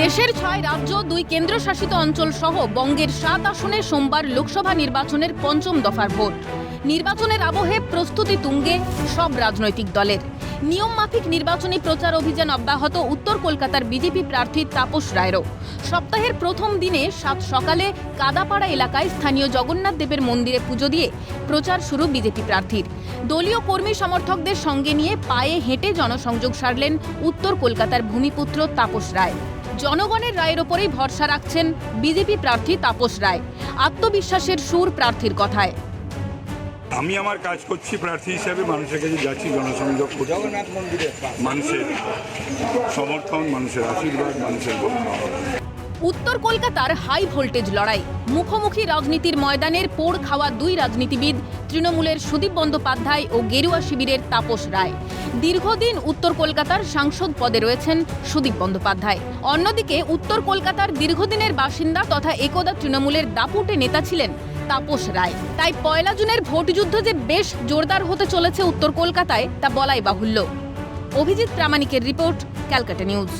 দেশের ছয় রাজ্য, দুই কেন্দ্রশাসিত অঞ্চল সহ বঙ্গের সাত আসনে সোমবার লোকসভা নির্বাচনের পঞ্চম দফার ভোট। নির্বাচনের আবহে প্রস্তুতি তুঙ্গে সব রাজনৈতিক দলের। নিয়ম মাফিক নির্বাচনী প্রচার অভিযান অব্যাহত উত্তর কলকাতার বিজেপি প্রার্থী তাপস রায়েরও। সপ্তাহের প্রথম দিনে সাত সকালে কাদাপাড়া এলাকায় স্থানীয় জগন্নাথ দেবের মন্দিরে পুজো দিয়ে প্রচার শুরু বিজেপি প্রার্থীর। দলীয় কর্মী সমর্থকদের সঙ্গে নিয়ে পায়ে হেঁটে জনসংযোগ সারলেন উত্তর কলকাতার ভূমিপুত্র তাপস রায়। জনগণের রায়ের ওপরেই ভরসা রাখছেন বিজেপি প্রার্থী তাপস রায়। আত্মবিশ্বাসের সুর প্রার্থীর কথায়। আমি আমার কাজ করছি প্রার্থী হিসাবে মানুষের কাছে যাচ্ছি জনসংযোগ করছি। জগন্নাথ মন্দিরে। মানুষের সমর্থন মানুষের আশীর্বাদ মানুষের উত্তর কলকাতার হাই ভোল্টেজ লড়াই। মুখোমুখি রাজনীতির ময়দানের পোড় খাওয়া দুই রাজনীতিবিদ, তৃণমূলের সুদীপ বন্দ্যোপাধ্যায় ও গেরুয়া শিবিরের তাপস রায়। দীর্ঘদিন উত্তর কলকাতার সাংসদ পদে রয়েছেন সুদীপ বন্দ্যোপাধ্যায়। অন্যদিকে উত্তর কলকাতার দীর্ঘদিনের বাসিন্দা তথা একদা তৃণমূলের দাপুটে নেতা ছিলেন তাপস রায়। তাই পয়লা জুনের ভোটযুদ্ধ যে বেশ জোরদার হতে চলেছে উত্তর কলকাতায়, তা বলাই বাহুল্য। অভিজিৎ প্রামাণিকের রিপোর্ট, ক্যালকাটা নিউজ।